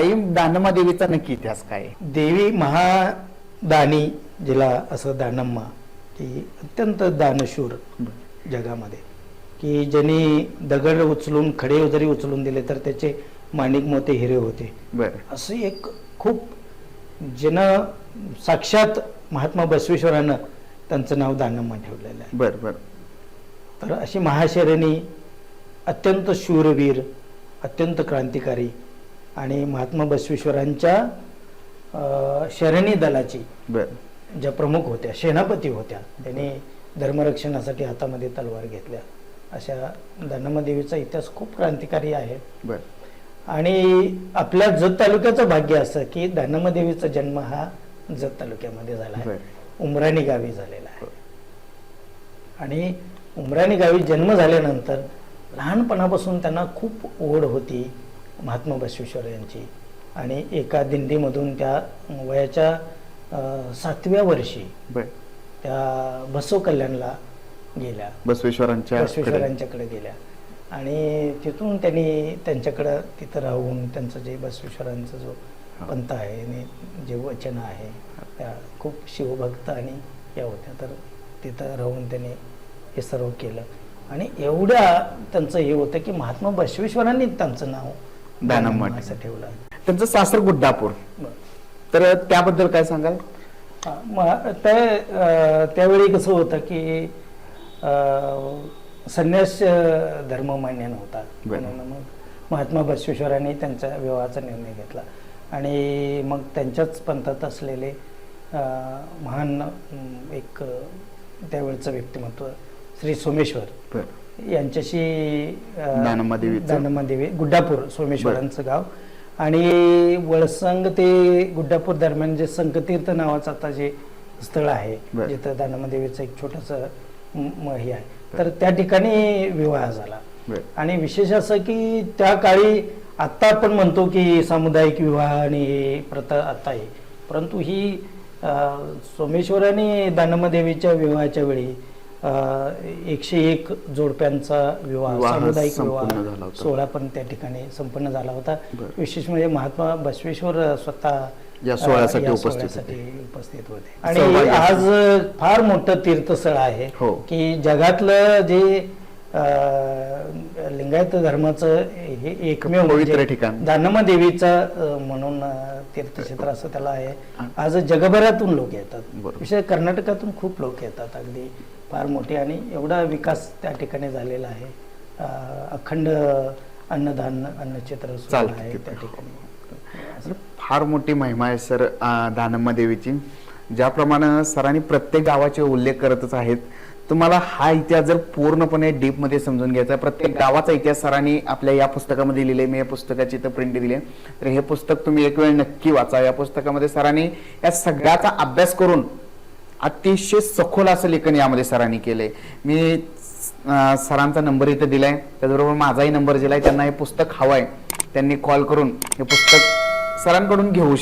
आई दानम्मा देवीचा नक्की इतिहास काय? देवी महादानी जिला असं दानम्मा की अत्यंत दानशूर जगामध्ये. की ज्यांनी दगड उचलून खडे जरी उचलून दिले तर त्याचे माणिक मोते हिरे होते. असं एक खूप ज्यानं साक्षात महात्मा बसवेश्वरानं त्यांचं नाव दानम्मा ठेवलेलं आहे. बरं बरं. तर अशी महाशरणी अत्यंत शूरवीर अत्यंत क्रांतिकारी आणि महात्मा बसवेश्वरांच्या अ, शरणी दलाची ज्या प्रमुख होत्या सेनापती होत्या त्यांनी धर्मरक्षणासाठी हातामध्ये तलवार घेतल्या. अशा दानमादेवीचा इतिहास खूप क्रांतिकारी आहे. आणि आपल्या जत तालुक्याचं भाग्य असं की दानमादेवीचा जन्म हा जत तालुक्यामध्ये झाला आहे. उमराणी गावी झालेला आहे. आणि उमराणी गावी जन्म झाल्यानंतर लहानपणापासून त्यांना खूप ओढ होती. महात्मा बसवेश्वर यांची. आणि एका दिंडीमधून त्या वयाच्या सातव्या वर्षी त्या बसव कल्याणला गेल्या. बसवेश्वरांच्या बसवेश्वरांच्याकडे गेल्या. आणि तिथून त्यांनी त्यांच्याकडं तिथं राहून त्यांचं जे बसवेश्वरांचा जो. पंथ आहे आणि जे वचन आहे त्या खूप शिवभक्त आणि या होत्या. तर तिथं राहून त्यांनी हे सर्व केलं. आणि एवढ्या त्यांचं हे होतं की महात्मा बसवेश्वरांनी त्यांचं नाव असं ठेवलं. त्यांचं सासर गुड्डापूर. तर त्याबद्दल काय सांगाल? मग ते अं, त्यावेळी कसं होतं की संन्यास धर्म मान्य नव्हता. म्हणून मग महात्मा बसवेश्वरांनी त्यांच्या विवाहाचा निर्णय घेतला. आणि मग त्यांच्याच पंथात असलेले महान एक त्यावेळचं व्यक्तिमत्व श्री सोमेश्वर. यांच्याशी? दानम्मा देवी गुड्डापूर सोमेश्वरांचं गाव. आणि वळसंग ते गुड्डापूर दरम्यान जे संकतीर्थ नावाचं आता जे स्थळ आहे. जिथं दानम्मा देवीचं एक छोटस हे आहे. तर त्या ठिकाणी विवाह झाला. आणि विशेष असं की त्या काळी आत्ता आपण म्हणतो की सामुदायिक विवाह आणि हे प्रथा आता आहे. परंतु ही अं, सोमेश्वर आणि दानम्मा देवीच्या विवाहाच्या वेळी एकशे एक जोडप्यांचा विवाह विवाह सामुदायिक विवाह. सोहळा पण त्या ठिकाणी संपन्न झाला होता. विशेष म्हणजे महात्मा बसवेश्वर स्वतः या सोहळ्यासाठी उपस्थित होते आणि आज फार मोठं तीर्थस्थळ आहे हो. की जगातलं जे लिंगायत धर्माचं हे एकमेव म्हणजे ठिकाण. दानम्मा देवीचा अं, म्हणून तीर्थक्षेत्र असं त्याला आहे आज जगभरातून लोक येतात. विशेष कर्नाटकातून खूप लोक येतात अगदी फार मोठे आणि एवढा विकास त्या ठिकाणी झालेला आहे. अखंड अन्नदान अन्नचित्र आहे. त्या ठिकाणी. तर फार मोठी महिमा आहे सर अं, दानम्मा देवीची ज्याप्रमाणे सरांनी प्रत्येक गावाचे उल्लेख करतच आहेत. तुम्हाला हा इतिहास जर पूर्णपणे डीपमध्ये समजून घ्यायचा आहे, प्रत्येक गावाचा इतिहास सरांनी आपल्या या पुस्तकामध्ये लिहिले मी या पुस्तकाची इथं प्रिंट दिली आहे. तर हे पुस्तक तुम्ही एक वेळ नक्की वाचा. या पुस्तकामध्ये सरांनी या सगळ्याचा अभ्यास करून अतिशय सखोल असं लेखन यामध्ये सरांनी केलंय. मी सरांचा नंबर इथं दिलाय. त्याचबरोबर माझाही नंबर दिलाय. त्यांना हे पुस्तक हवंय. त्यांनी कॉल करून हे पुस्तक सरांकडून घेऊ शकतो.